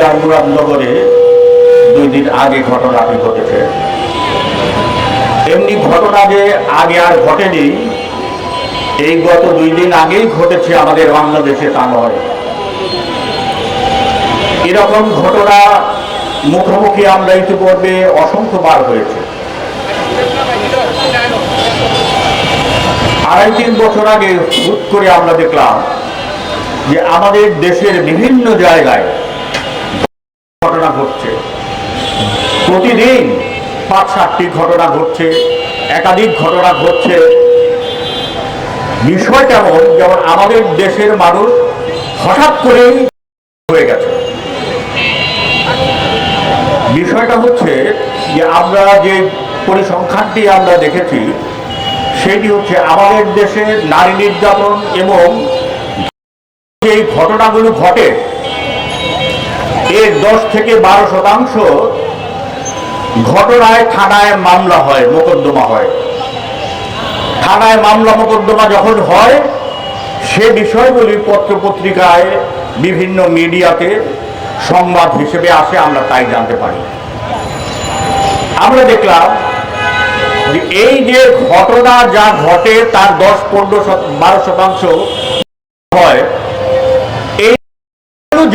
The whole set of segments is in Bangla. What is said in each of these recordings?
জেলার মুরাদনগরে দুই দিন আগে ঘটনাটি ঘটেছে। এমনি ঘটনা যে আগে আর ঘটেনি, এই গত দুই দিন আগেই ঘটেছে আমাদের বাংলাদেশে তা নয়। এরকম ঘটনা মুখোমুখি আমরা ইতিপূর্বে অসংখ্যবার হয়েছে। আড়াই তিন বছর আগে হুট করে আমরা দেখলাম যে আমাদের দেশের বিভিন্ন জায়গায় ঘটনা ঘটছে প্রতিদিন পাঁচ সাতটি ঘটনা ঘটছে, একাধিক ঘটনা ঘটছে। বিষয় কেমন যেমন আমাদের দেশের মানুষ হঠাৎ করেই হয়ে গেছে। বিষয়টা হচ্ছে যে আমরা যে পরিসংখ্যানটি আমরা দেখেছি, সেটি হচ্ছে আমাদের দেশে নারী নির্যাতন এবং যে ঘটনাগুলো ঘটে, এর দশ থেকে বারো শতাংশ ঘটনায়, থানায় মামলা হয়, মোকদ্দমা হয়। থানায় মামলা, মোকদ্দমা যখন হয়, সে বিষয়গুলি পত্রপত্রিকায় বিভিন্ন মিডিয়াতে সংবাদ হিসেবে আসে, আমরা তাই জানতে পারি। আমরা দেখলাম যে এই যে ঘটনা যা ঘটে, তার দশ, পনেরো বারো শতাংশ হয়, এই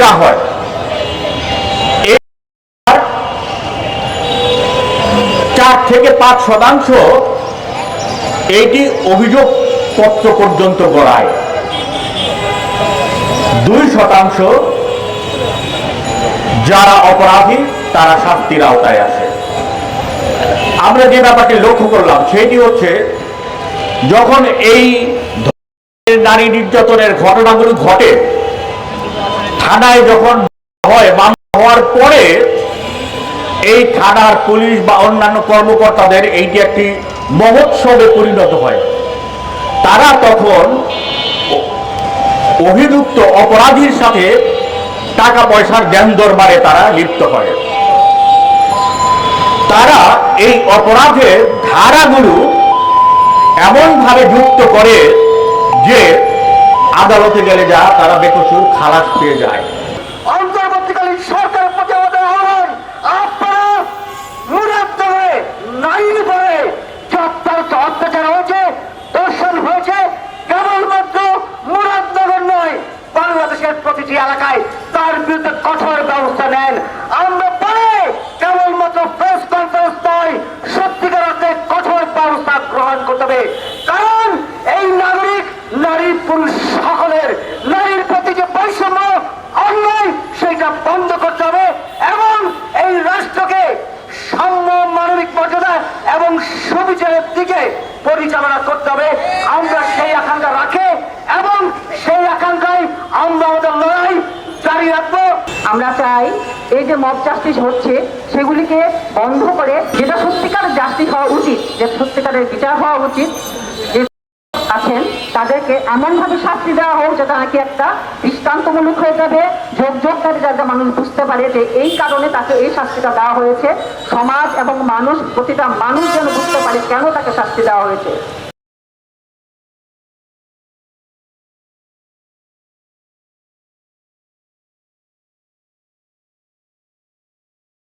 যা হয় চার থেকে পাঁচ শতাংশ এইটি অভিযোগ পত্র পর্যন্ত গড়ায়। দুই শতাংশ যারা অপরাধী, তারা শাস্তির আওতায় আসে। আমরা যে ব্যাপারটি লক্ষ্য করলাম, সেটি হচ্ছে যখন এই নারী নির্যাতনের ঘটনাগুলো ঘটে, থানায় যখন হয়, মামলা হওয়ার পরে এই থানার পুলিশ বা অন্যান্য কর্মকর্তাদের এইটি একটি মহোৎসবে পরিণত হয়। তারা তখন অভিযুক্ত অপরাধীর সাথে টাকা পয়সার জ্ঞান দরবারে তারা লিপ্ত হয়। তারা এই অপরাধের ধারাগুলো এমনভাবে যুক্ত করে যে আদালতে গেলে যা তারা বেকসুর খালাস পেয়ে যায় অন্তর্বর্তীকালীন সরকারের প্রতি আমাদের আহ্বান আপনারা মুরাদনগরে নারীর উপরে যে অত্যাচার অত্যাচার হয়েছে দর্শন হয়েছে কেবলমাত্র মুরাদনগর নয় বাংলাদেশের প্রতিটি এলাকায় তার বিরুদ্ধে কঠোর ব্যবস্থা নেন। আমরা পরে কেবলমাত্র প্রেস কনফারেন্স নয়, সত্যিকার অর্থে কঠোর ব্যবস্থা গ্রহণ করতে হবে। কারণ এই নাগরিক, নারী, পুরুষ সকলের, নারীর প্রতি যে বৈষম্য অন্যায়, সেটা বন্ধ করতে হবে এবং এই রাষ্ট্রকে সাম্য মানবিক মর্যাদা এবং সুবিচারের দিকে পরিচালনা করতে হবে। আমরা সেই আকাঙ্ক্ষা রাখে এবং সেই আকাঙ্ক্ষায় আমরা আমাদের লড়াই জারি রাখব আমরা চাই এই যে মব জাস্টিস হচ্ছে, সেগুলিকে বন্ধ করে যেটা সত্যিকার জাস্টিস হওয়া উচিত, যে সত্যিকারের বিচার হওয়া উচিত, যে আছেন, তাদেরকে এমনভাবে শাস্তি দেওয়া হোক যেটা নাকি একটা দৃষ্টান্তমূলক হয়ে যাবে, যোগ করে যাতে মানুষ বুঝতে পারে যে এই কারণে তাকে এই শাস্তিটা দেওয়া হয়েছে। সমাজ এবং মানুষ, প্রতিটা মানুষ যেন বুঝতে পারে কেন তাকে শাস্তি দেওয়া হয়েছে।